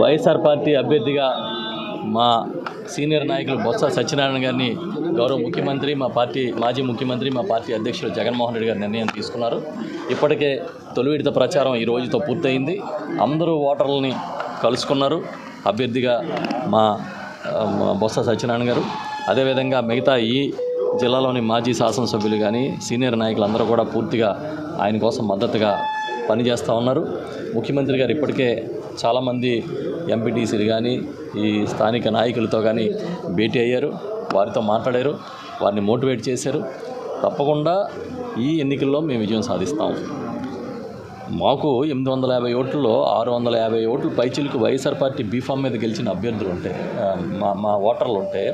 YSR party అభ్యర్థిగా మా senior నాయకులు బొత్స సత్యనారాయణ గారిని గౌరవ ముఖ్యమంత్రి మా పార్టీ మాజీ ముఖ్యమంత్రి మా పార్టీ అధ్యక్షులు జగన్మోహన్ రెడ్డి గారు నిర్ణయం తీసుకున్నారు. ఇప్పటికే తొలి విడత ప్రచారం ఈ రోజుతో పూర్తయింది. అందరూ ఓటర్లని కలుసుకున్నారు. అభ్యర్థిగా మా బొత్స సత్యనారాయణ గారు. అదేవిధంగా మిగతా ఈ జిల్లాలోని మాజీ శాసనసభ్యులు కానీ సీనియర్ నాయకులు అందరూ కూడా పూర్తిగా ఆయన కోసం మద్దతుగా పనిచేస్తూ ఉన్నారు. ముఖ్యమంత్రి గారు ఇప్పటికే చాలామంది ఎంపీటీసీలు కానీ ఈ స్థానిక నాయకులతో కానీ భేటీ అయ్యారు. వారితో మాట్లాడారు. వారిని మోటివేట్ చేశారు. తప్పకుండా ఈ ఎన్నికల్లో మేము విజయం సాధిస్తాం. మాకు ఎనిమిది వందల యాభై ఓట్లలో ఆరు వందల యాభై ఓట్లు పైచిలకు వైఎస్ఆర్ పార్టీ బీఫామ్ మీద గెలిచిన అభ్యర్థులు ఉంటే మా మా ఓటర్లు ఉంటే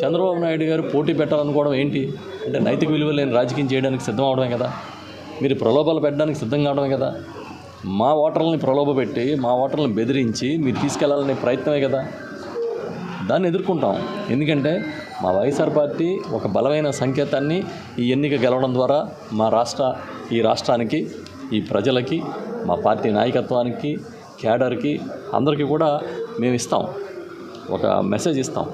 చంద్రబాబు నాయుడు గారు పోటీ పెట్టాలనుకోవడం ఏంటి? అంటే నైతిక విలువ లేని రాజకీయం చేయడానికి సిద్ధం అవడమే కదా. మీరు ప్రలోభాలు పెట్టడానికి సిద్ధంగా కావడమే కదా. మా ఓటర్లని ప్రలోభ పెట్టి మా ఓటర్లను బెదిరించి మీరు తీసుకెళ్ళాలనే ప్రయత్నమే కదా. దాన్ని ఎదుర్కొంటాం. ఎందుకంటే మా వైఎస్ఆర్ పార్టీ ఒక బలమైన సంకేతాన్ని ఈ ఎన్నిక గెలవడం ద్వారా మా రాష్ట్ర ఈ రాష్ట్రానికి ఈ ప్రజలకి మా పార్టీ నాయకత్వానికి క్యాడర్కి అందరికీ కూడా మేము ఇస్తాం. ఒక మెసేజ్ ఇస్తాం.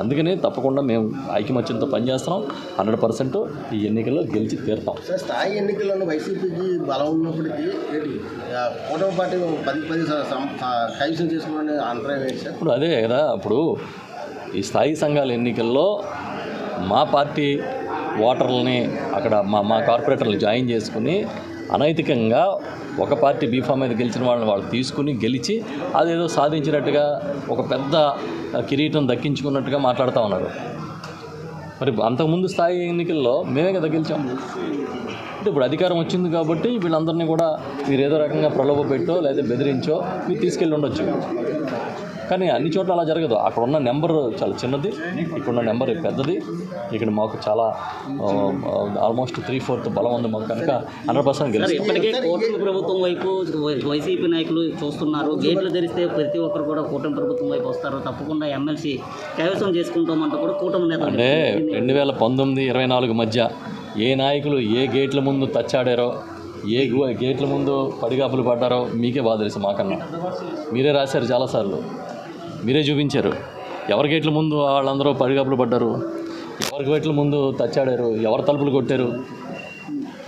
అందుకనే తప్పకుండా మేము ఐకమత్యంతో పనిచేస్తున్నాం. హండ్రెడ్ పర్సెంట్ ఈ ఎన్నికల్లో గెలిచి తీరుతాం. సార్ స్థాయి ఎన్నికల్లోనూ వైసీపీకి బలం ఉన్నప్పటికీ కూటమి పార్టీ పది పది కైవసం చేసుకోవాలని అంతరాయం ఇప్పుడు అదే కదా ఇప్పుడు ఈ స్థాయి సంఘాల ఎన్నికల్లో మా పార్టీ ఓటర్లని అక్కడ మా మా కార్పొరేటర్లు జాయిన్ చేసుకుని అనైతికంగా ఒక పార్టీ బీఫామ్ మీద గెలిచిన వాళ్ళని వాళ్ళు తీసుకుని గెలిచి అదేదో సాధించినట్టుగా ఒక పెద్ద కిరీటం దక్కించుకున్నట్టుగా మాట్లాడుతూ ఉన్నారు. మరి అంతకుముందు స్థాయి ఎన్నికల్లో మేమే కదా గెలిచాం. అంటే ఇప్పుడు అధికారం వచ్చింది కాబట్టి వీళ్ళందరినీ కూడా మీరు ఏదో రకంగా ప్రలోభ పెట్టో లేదా బెదిరించో మీరు తీసుకెళ్ళి ఉండొచ్చు. కానీ అన్ని చోట్ల అలా జరగదు. అక్కడ ఉన్న నెంబర్ చాలా చిన్నది ఇక్కడ ఉన్న నెంబర్ పెద్దది. ఇక్కడ మాకు చాలా ఆల్మోస్ట్ త్రీ ఫోర్త్ బలం ఉంది మాకు కనుక హండ్రెడ్ పర్సెంట్ ఇప్పటికే కూటమి ప్రభుత్వం వైపు వైసీపీ నాయకులు చూస్తున్నారు. గేట్లు తెరిస్తే ప్రతి ఒక్కరు కూడా కూటమి ప్రభుత్వం వైపు వస్తారు. తప్పకుండా ఎమ్మెల్సీ కైవసం చేసుకుంటామంటూ కూడా కూటమి నేతలు అంటే రెండు వేల పంతొమ్మిది ఇరవై నాలుగు మధ్య ఏ నాయకులు ఏ గేట్ల ముందు తచ్చాడారో ఏ గేట్ల ముందు పడిగాపులు పడ్డారో మీకే బాధ తెలుసు మాకన్నా. మీరే రాశారు చాలాసార్లు. మీరే చూపించారు. ఎవరి గేట్ల ముందు వాళ్ళందరూ పడిగాపులు పడ్డారు? ఎవరి గేట్ల ముందు తచ్చాడారు? ఎవరు తలుపులు కొట్టారు?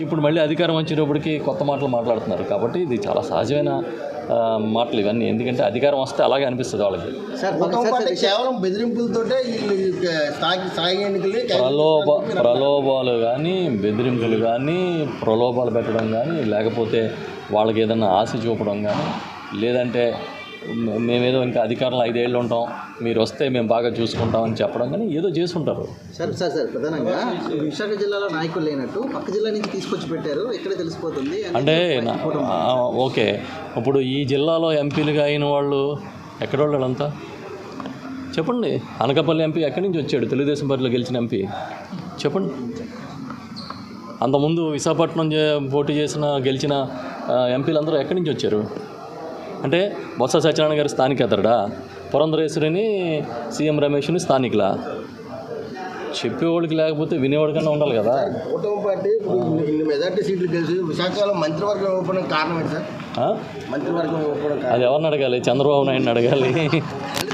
ఇప్పుడు మళ్ళీ అధికారం వచ్చేటప్పటికి కొత్త మాటలు మాట్లాడుతున్నారు. కాబట్టి ఇది చాలా సహజమైన మాటలు ఇవన్నీ. ఎందుకంటే అధికారం వస్తే అలాగే అనిపిస్తుంది వాళ్ళకి. కేవలం బెదిరింపులతోటే ప్రలోభ ప్రలోభాలు కానీ బెదిరింపులు కానీ ప్రలోభాలు పెట్టడం కానీ లేకపోతే వాళ్ళకి ఏదైనా ఆశ చూపడం కానీ లేదంటే మేమేదో ఇంకా అధికారంలో ఐదేళ్ళు ఉంటాం. మీరు వస్తే మేము బాగా చూసుకుంటామని చెప్పడం కానీ ఏదో చేసుంటారు. సార్ సార్ సార్ ప్రధానంగా విశాఖ జిల్లాలో నాయకులు లేనట్టు పక్క జిల్లా నుంచి తీసుకొచ్చి పెట్టారు. ఇక్కడే తెలిసిపోతుంది అని అంటే ఓకే. ఇప్పుడు ఈ జిల్లాలో ఎంపీలుగా అయిన వాళ్ళు ఎక్కడ వాళ్ళంతా చెప్పండి. అనకాపల్లి ఎంపీ ఎక్కడి నుంచి వచ్చాడు? తెలుగుదేశం పార్టీలో గెలిచిన ఎంపీ. చెప్పండి. అంతకుముందు విశాఖపట్నం పోటీ చేసిన గెలిచిన ఆ, ఎంపీలందరూ ఎక్కడి నుంచి వచ్చారు? అంటే బొత్స సత్యనారాయణ గారు స్థానికేతరుడా? పురంధరేశ్వరిని సీఎం రమేష్ని స్థానికులా? చెప్పేవాడికి లేకపోతే వినేవాడికన్నా ఉండాలి కదా. కూటమి పార్టీ మెజార్టీ సీట్లు గెలిచి విశాఖలో మంత్రివర్గం ఇవ్వడం కారణం ఏంటి సార్? మంత్రివర్గం ఇవ్వడం అది ఎవరిని అడగాలి? చంద్రబాబు నాయుడిని అడగాలి.